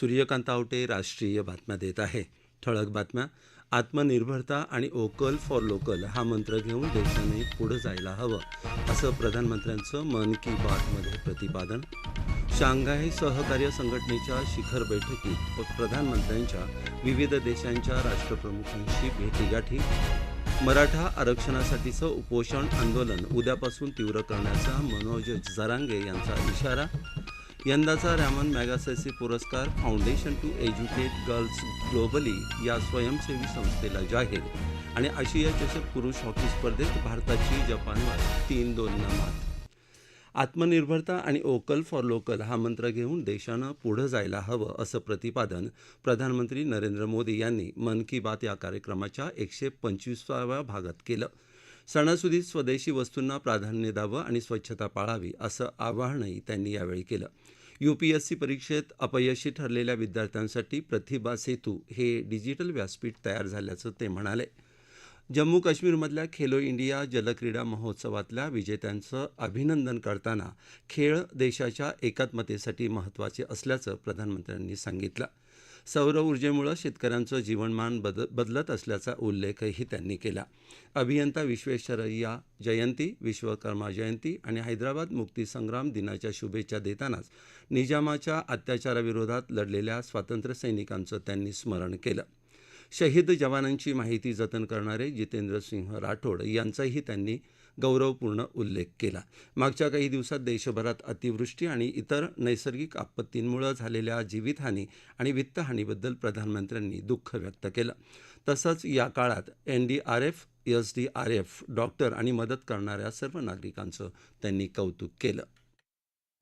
सूर्यकांत आवटे राष्ट्रीय बातम्या देत आहे. ठळक बातम्या आत्मनिर्भरता आणि ओकल फॉर लोकल हा मंत्र घेऊन देशाने पुढं जायला हवं असं प्रधानमंत्र्यांचं मन की बातमध्ये प्रतिपादन. शांघाय सहकार्य संघटनेच्या शिखर बैठकीत प्रधानमंत्र्यांच्या विविध देशांच्या राष्ट्रप्रमुखांशी भेटीगाठी. मराठा आरक्षणासाठीचं उपोषण आंदोलन उद्यापासून तीव्र करण्याचा मनोज जरांगे यांचा इशारा. यंदाचा रॅमन मॅगासेसी पुरस्कार foundation to educate girls globally या स्वयंसेवी संस्थेला जाहीर. आणि आशिया चषक पुरुष हॉकी स्पर्धेत भारताची जपानवर तीन दोन मात. आत्मनिर्भरता आणि ओकल फॉर लोकल हा मंत्र घेऊन देशानं पुढं जायला हवं असं प्रतिपादन प्रधानमंत्री नरेंद्र मोदी यांनी मन की बात या कार्यक्रमाच्या एकशे पंचवीसाव्या भागात केलं. सणासुदीत स्वदेशी वस्तूंना प्राधान्य द्यावं आणि स्वच्छता पाळावी असं आवाहनही त्यांनी यावेळी केलं. यूपीएससी परीक्षेत अपयशी ठरलेल्या विद्यार्थ्यांसाठी प्रतिभा सेतू हे डिजिटल व्यासपीठ तयार झाल्याचं ते म्हणाले. जम्मू काश्मीरमधल्या खेलो इंडिया जलक्रीडा महोत्सवातल्या विजेत्यांचं अभिनंदन करताना खेळ देशाच्या एकात्मतेसाठी महत्त्वाचे असल्याचं प्रधानमंत्र्यांनी सांगितलं. सौर ऊर्जेमुळं शेतकऱ्यांचं जीवनमान बद बदलत असल्याचा उल्लेखही त्यांनी केला. अभियंता विश्वेश्वरय्या जयंती विश्वकर्मा जयंती आणि हैदराबाद मुक्तीसंग्राम दिनाच्या शुभेच्छा देतानाच निजामाच्या अत्याचाराविरोधात लढलेल्या स्वातंत्र्यसैनिकांचं त्यांनी स्मरण केलं. शहीद जवानांची माहिती जतन करणारे जितेंद्र सिंह राठोड यांचाही त्यांनी गौरवपूर्ण उल्लेख केला. मागच्या काही दिवसात देशभरात अतिवृष्टी आणि इतर नैसर्गिक आपत्तींमुळे झालेल्या जीवितहानी आणि वित्तहानीबद्दल प्रधानमंत्र्यांनी दुःख व्यक्त केलं. तसंच या काळात N D R F S D R F doctor आणि मदत करणाऱ्या सर्व नागरिकांचं त्यांनी कौतुक केलं.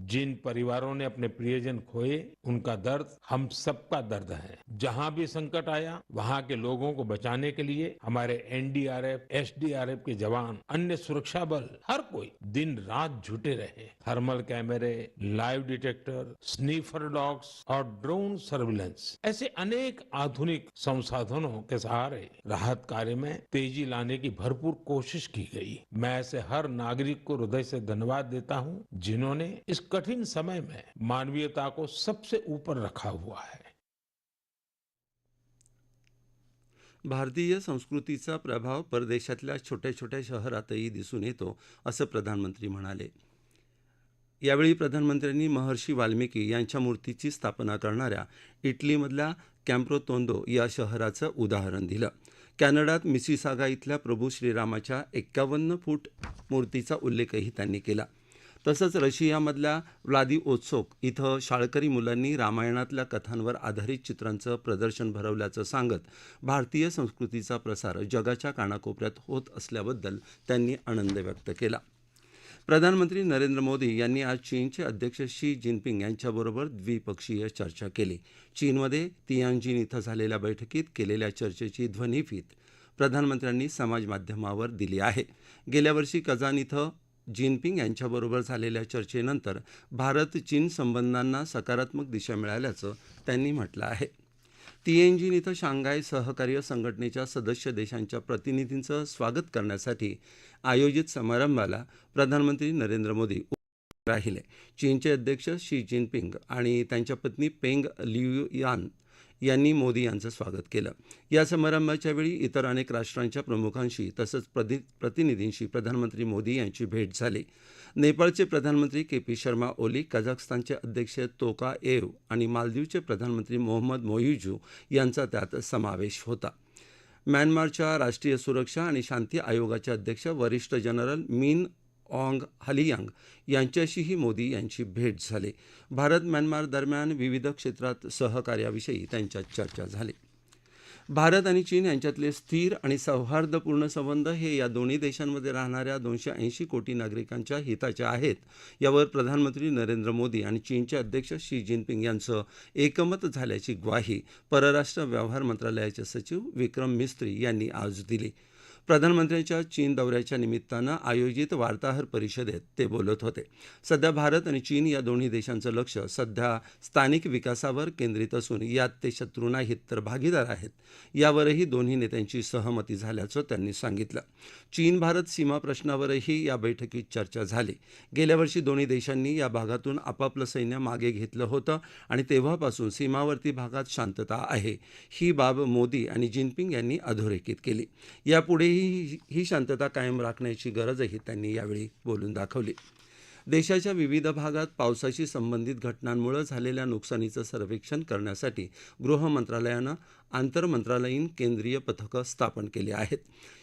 जिन परिवारों ने अपने प्रियजन खोए, उनका दर्द हम सबका दर्द है। जहाँ भी संकट आया, वहाँ के लोगों को बचाने के लिए हमारे एनडीआरएफ, एसडीआरएफ के जवान, अन्य सुरक्षा बल, हर कोई दिन रात जुटे रहे। थर्मल कैमरे, लाइव डिटेक्टर, स्नीफर डॉग्स और ड्रोन सर्विलेंस, ऐसे अनेक आधुनिक संसाधनों के सहारे राहत कार्य में तेज़ी लाने की भरपूर कोशिश की गई। मैं ऐसे हर नागरिक को हृदय से धन्यवाद देता हूँ, जिन्होंने इस कठिन समय में मानवीयता को सबसे ऊपर रखा हुआ है। भारतीय संस्कृतीचा प्रभाव परदेशातल्या छोट्या छोट्या शहरातही दिसून येतो असं प्रधानमंत्री म्हणाले. यावेळी प्रधानमंत्र्यांनी महर्षी वाल्मिकी यांच्या मूर्तीची स्थापना करणाऱ्या इटलीमधल्या कॅम्प्रोतोंदो या शहराचं उदाहरण दिलं. कॅनडात मिसिसागा इथल्या प्रभू श्रीरामाच्या एक्कावन्न फूट मूर्तीचा उल्लेखही त्यांनी केला. तसंच रशियामधल्या व्लादिओत्सोक इथं शाळकरी मुलांनी रामायणातल्या कथांवर आधारित चित्रांचं प्रदर्शन भरवल्याचं सांगत भारतीय संस्कृतीचा प्रसार जगाच्या कानाकोपऱ्यात होत असल्याबद्दल त्यांनी आनंद व्यक्त केला. प्रधानमंत्री नरेंद्र मोदी यांनी आज चीनचे अध्यक्ष शी जिनपिंग यांच्याबरोबर द्विपक्षीय चर्चा केली. चीनमध्ये तियांजिन इथं झालेल्या बैठकीत केलेल्या चर्चेची ध्वनिफीत प्रधानमंत्र्यांनी समाजमाध्यमावर दिली आहे. गेल्या वर्षी कझान इथं जिनपिंग यांच्याबरोबर झालेल्या चर्चेनंतर भारत चीन संबंधांना सकारात्मक दिशा मिळाल्याचं त्यांनी म्हटलं आहे. तिएनजिन इथं शांघाय सहकार्य संघटनेच्या सदस्य देशांच्या प्रतिनिधींचं स्वागत करण्यासाठी आयोजित समारंभाला प्रधानमंत्री नरेंद्र मोदी राहिले. चीनचे अध्यक्ष शी जिनपिंग आणि त्यांच्या पत्नी पेंग लियू यान यांनी मोदी यांचं स्वागत केलं. या समारंभाच्या वेळी इतर अनेक राष्ट्रांच्या प्रमुखांशी तसंच प्रति प्रतिनिधींशी प्रधानमंत्री मोदी यांची भेट झाली. नेपाळचे प्रधानमंत्री के पी शर्मा ओली कझाकस्तानचे अध्यक्ष तोका एव आणि मालदीवचे प्रधानमंत्री मोहम्मद मोयुजू यांचा त्यात समावेश होता. म्यानमारच्या राष्ट्रीय सुरक्षा आणि शांती आयोगाचे अध्यक्ष वरिष्ठ जनरल मिन ऑंग हलियांग यांच्याशीही मोदी यांची भेट झाली. भारत म्यानमार दरम्यान विविध क्षेत्रात सहकार्याविषयी त्यांच्यात चर्चा झाली. भारत आणि चीन यांच्यातले स्थिर आणि सौहार्दपूर्ण संबंध हे या दोन्ही देशांमध्ये राहणाऱ्या दोनशे ऐंशी कोटी नागरिकांच्या हिताच्या आहेत यावर प्रधानमंत्री नरेंद्र मोदी आणि चीनचे अध्यक्ष शी जिनपिंग यांचं एकमत झाल्याची ग्वाही परराष्ट्र व्यवहार मंत्रालयाचे सचिव विक्रम मिस्त्री यांनी आज दिली. प्रधानमंत्र्यांच्या चीन दौऱ्याच्या निमित्तानं आयोजित वार्ताहर परिषदेत ते बोलत होते. सध्या भारत आणि चीन या दोन्ही देशांचं लक्ष सध्या स्थानिक विकासावर केंद्रित असून यात ते शत्रू नाहीत तर भागीदार आहेत. यावरही दोन्ही नेत्यांची सहमती झाल्याचं त्यांनी सांगितलं. चीन भारत सीमा प्रश्नावरही या बैठकीत चर्चा झाली. गेल्या वर्षी दोन्ही देशांनी या भागातून आपापलं सैन्य मागे घेतलं होतं आणि तेव्हापासून सीमावर्ती भागात शांतता आहे. ही बाब मोदी आणि जिनपिंग यांनी अधोरेखित केली. यापुढे यापुढेही ही शांतता कायम राखण्याची गरजही त्यांनी यावेळी बोलून दाखवली. देशाच्या विविध भागात पावसाशी संबंधित घटनांमुळे झालेल्या नुकसानीचं सर्वेक्षण करण्यासाठी गृह मंत्रालयानं आंतरमंत्रालयीन केंद्रीय पथकं स्थापन केली आहेत.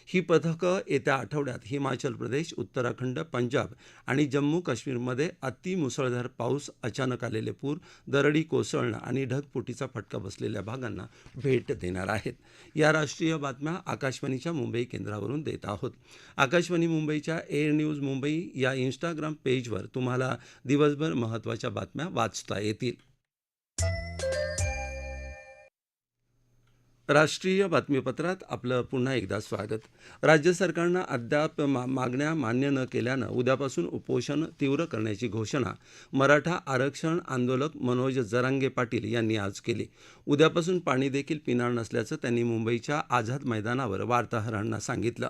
ही पथकं येत्या आठवड्यात हिमाचल प्रदेश उत्तराखंड पंजाब आणि जम्मू काश्मीरमध्ये अतिमुसळधार पाऊस अचानक आलेले पूर दरडी कोसळणं आणि ढगफुटीचा फटका बसलेल्या भागांना भेट देणार आहेत. या राष्ट्रीय बातम्या आकाशवाणीच्या मुंबई केंद्रावरून देत आहोत. आकाशवाणी मुंबईच्या एअर न्यूज मुंबई या इंस्टाग्राम पेजवर तुम्हाला दिवसभर महत्त्वाच्या बातम्या वाचता येतील. राष्ट्रीय बातमीपत्रात आपलं पुन्हा एकदा स्वागत. राज्य सरकारनं अद्याप मा मागण्या मान्य न केल्यानं उद्यापासून उपोषण तीव्र करण्याची घोषणा मराठा आरक्षण आंदोलक मनोज जरांगे पाटील यांनी आज केली. उद्यापासून पाणी देखील पिणार नसल्याचं त्यांनी मुंबईच्या आझाद मैदानावर वार्ताहरांना सांगितलं.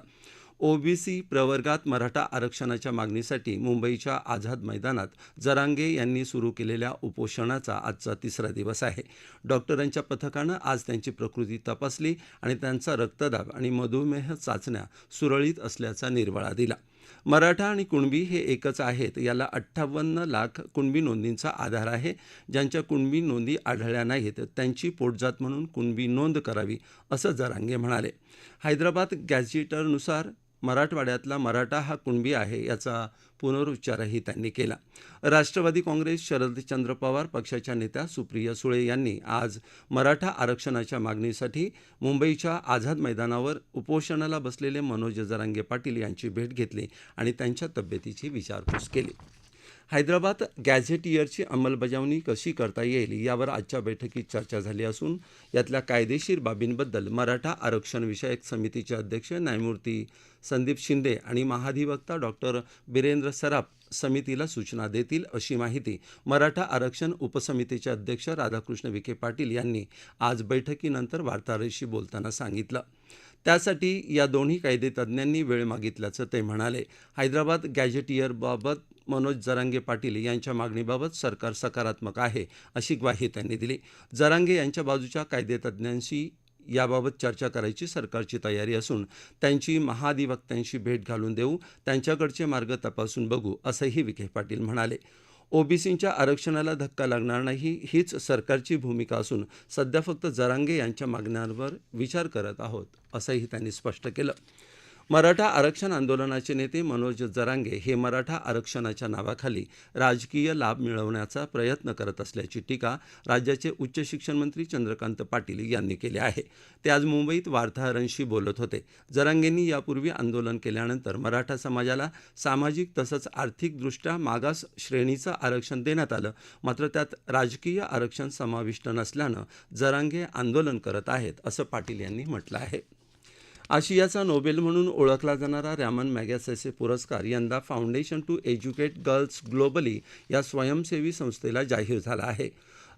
ओबीसी प्रवर्गात मराठा आरक्षणाच्या मागणीसाठी मुंबईच्या आझाद मैदानात जरांगे यांनी सुरू केलेल्या उपोषणाचा आजचा तिसरा दिवस आहे. डॉक्टरांच्या पथकानं आज त्यांची प्रकृती तपासली आणि त्यांचा रक्तदाब आणि मधुमेह चाचण्या सुरळीत असल्याचा निर्वाळा दिला. मराठा आणि कुणबी हे एकच आहेत याला अठ्ठावन्न लाख कुणबी नोंदींचा आधार आहे. ज्यांच्या कुणबी नोंदी आढळल्या नाहीत त्यांची पोटजात म्हणून कुणबी नोंद करावी असं जरांगे म्हणाले. हैदराबाद गॅझेटरनुसार मराठवाड्यातला मराठा हा कुणबी आहे याचा पुनरुच्चारही त्यांनी केला. राष्ट्रवादी काँग्रेस शरदचंद्र पवार पक्षाच्या नेत्या सुप्रिया सुळे यांनी आज मराठा आरक्षणाच्या मागणीसाठी मुंबईच्या आझाद मैदानावर उपोषणाला बसलेले मनोज जरांगे पाटील यांची भेट घेतली आणि त्यांच्या तब्येतीची विचारपूस केली. हैदराबाद गॅझेटियरची अंमलबजावणी कशी करता येईल यावर आजच्या बैठकीत चर्चा झाली असून यातल्या कायदेशीर बाबींबद्दल मराठा आरक्षण विषयक समितीचे अध्यक्ष न्यायमूर्ती संदीप शिंदे आणि महाधिवक्ता डॉक्टर बिरेंद्र सराफ समितीला सूचना देतील अशी माहिती मराठा आरक्षण उपसमितीचे अध्यक्ष राधाकृष्ण विखे पाटील यांनी आज बैठकीनंतर वार्ताहरांशी बोलताना सांगितलं. त्यासाठी या दोन्ही कायदेतज्ञांनी वेळ मागितल्याचं ते म्हणाले. हैदराबाद गॅझेटियरबाबत मनोज जरांगे पाटील यांच्या मागणीबाबत सरकार सकारात्मक आहे अशी ग्वाही त्यांनी दिली. जरांगे यांच्या बाजूच्या कायदेतज्ञांशी याबाबत चर्चा करायची सरकारची तयारी असून त्यांची महाधिवक्त्यांशी भेट घालून देऊ त्यांच्याकडचे मार्ग तपासून बघू असंही विखे पाटील म्हणाले. ओबीसींच्या आरक्षणाला धक्का लागणार नाही हीच सरकारची भूमिका असून सध्या फक्त जरांगे यांच्या मागण्यांवर विचार करत आहोत असंही त्यांनी स्पष्ट केलं. मराठा आरक्षण आंदोलनाचे नेते मनोज जरांगे हे मराठा आरक्षणाच्या नावाखाली राजकीय लाभ मिळवण्याचा प्रयत्न करत असल्याची टीका राज्याचे उच्च शिक्षण मंत्री चंद्रकांत पाटील यांनी केली आहे. ते आज मुंबईत वार्ताहरांशी बोलत होते. जरांगेंनी यापूर्वी आंदोलन केल्यानंतर मराठा समाजाला सामाजिक तसंच आर्थिकदृष्ट्या मागास श्रेणीचं आरक्षण देण्यात आलं. मात्र त्यात राजकीय आरक्षण समाविष्ट नसल्यानं जरांगे आंदोलन करत आहेत असं पाटील यांनी म्हटलं आहे. आशियाचा नोबेल म्हणून ओळखला जाणारा रॅमन मॅगॅसेसे पुरस्कार यंदा foundation to educate girls globally या स्वयंसेवी संस्थेला जाहीर झाला आहे.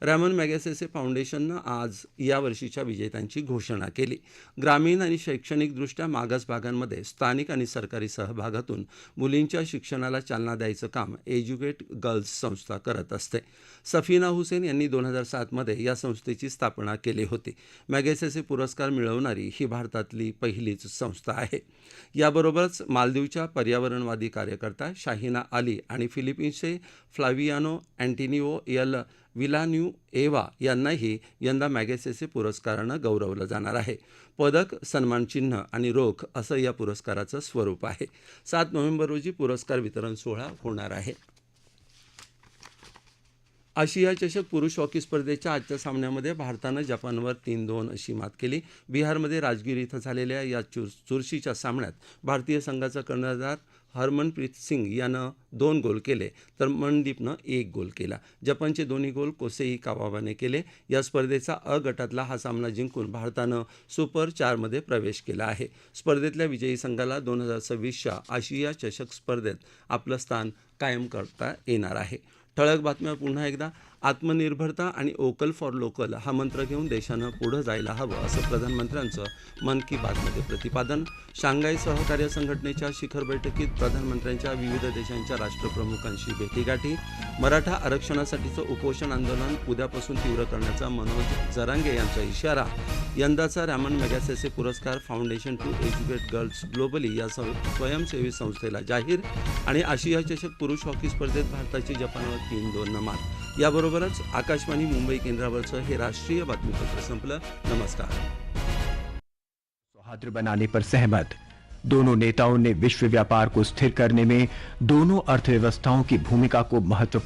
रॅमन मॅगॅसेसे फाउंडेशननं आज या वर्षीच्या विजेत्यांची घोषणा केली. ग्रामीण आणि शैक्षणिकदृष्ट्या मागास भागांमध्ये स्थानिक आणि सरकारी सहभागातून मुलींच्या शिक्षणाला चालना द्यायचं काम एज्युकेट गर्ल्स संस्था करत असते. सफिना हुसेन यांनी दोन हजार सातमध्ये या संस्थेची स्थापना केली होती. मॅगॅसेसे पुरस्कार मिळवणारी ही भारतातली पहिली पहिलीच संस्था आहे. याबरोबरच मालदीवच्या पर्यावरणवादी कार्यकर्ता शाहिना अली आणि फिलिपिन्सचे फ्लावियानो अँटिनिओ यल विलान्यू एवा यांनाही यंदा मॅगेसेसे पुरस्कारानं गौरवलं जाणार आहे. पदक सन्मानचिन्ह आणि रोख असं या पुरस्काराचं स्वरूप आहे. सात नोव्हेंबर रोजी पुरस्कार वितरण सोहळा होणार आहे. आशिया चषक पुरुष हॉकी स्पर्धेच्या आजच्या सामन्यामध्ये भारतानं जपानवर तीन दोन अशी मात केली. बिहारमध्ये राजगीर इथं झालेल्या या चुर चुरशीच्या सामन्यात भारतीय संघाचा कर्णधार हरमनप्रीत सिंग यानं दोन गोल केले तर मनदीपनं एक गोल केला. जपानचे दोन्ही गोल कोसेई कावाबाने केले. या स्पर्धेचा अ गटातला हा सामना जिंकून भारतानं सुपर चारमध्ये प्रवेश केला आहे. स्पर्धेतल्या विजयी संघाला दोन हजार सव्वीसच्या आशिया चषक स्पर्धेत आपलं स्थान कायम करता येणार आहे. ठळक बातम्या पुन्हा एकदा. आत्मनिर्भरता आणि ओकल फॉर लोकल हा मंत्र घेऊन देशानं पुढं जायला हवं असं प्रधानमंत्र्यांचं मन की बातमध्ये प्रतिपादन. शांघाय सहकार्य संघटनेच्या शिखर बैठकीत प्रधानमंत्र्यांच्या विविध देशांच्या राष्ट्रप्रमुखांशी भेटीगाठी. मराठा आरक्षणासाठीचं उपोषण आंदोलन उद्यापासून तीव्र करण्याचा मनोज जरांगे यांचा इशारा. यंदाचा रॅमन मेगॅसेसे पुरस्कार foundation to educate girls globally या सं- स्वयंसेवी संस्थेला जाहीर. आणि आशिया चषक पुरुष हॉकी स्पर्धेत भारताची जपानवर तीन दोन मात याबरोबरच आकाशवाणी मुंबई केंद्रावरचं हे राष्ट्रीय बातमीपत्र संपलं. नमस्कार. सौहार्द बनाने पर सहमत। दोनों नेताओं ने विश्व व्यापार को स्थिर करने में दोनों अर्थव्यवस्थाओं की भूमिका को महत्वपूर्ण